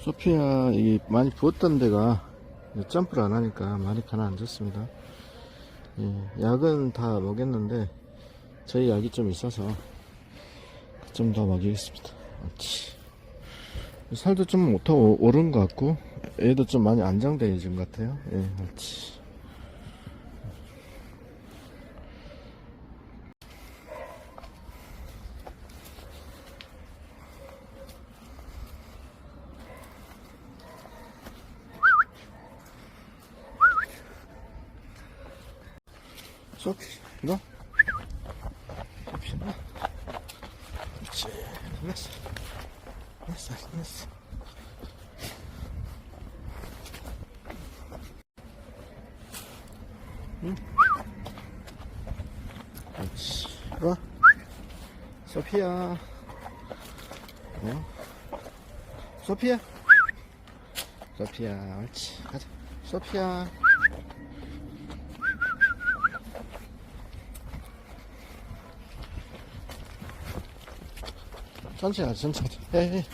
소피아 이게 많이 부었던 데가 점프를 안 하니까 많이 가라앉았습니다. 예, 약은 다 먹였는데 저희 약이 좀 있어서 좀 더 먹이겠습니다. 살도 좀더 오른 것 같고 얘도 좀 많이 안정되어진 것 같아요. 예, 옳지. 소피, 이거? 이거? 그렇지. 끝났어. 끝났어, 끝났어. 소피야. 어? 소피야. 소피야, 옳지. 가자. 소피야. 천천히 하자, 천천히. 에이,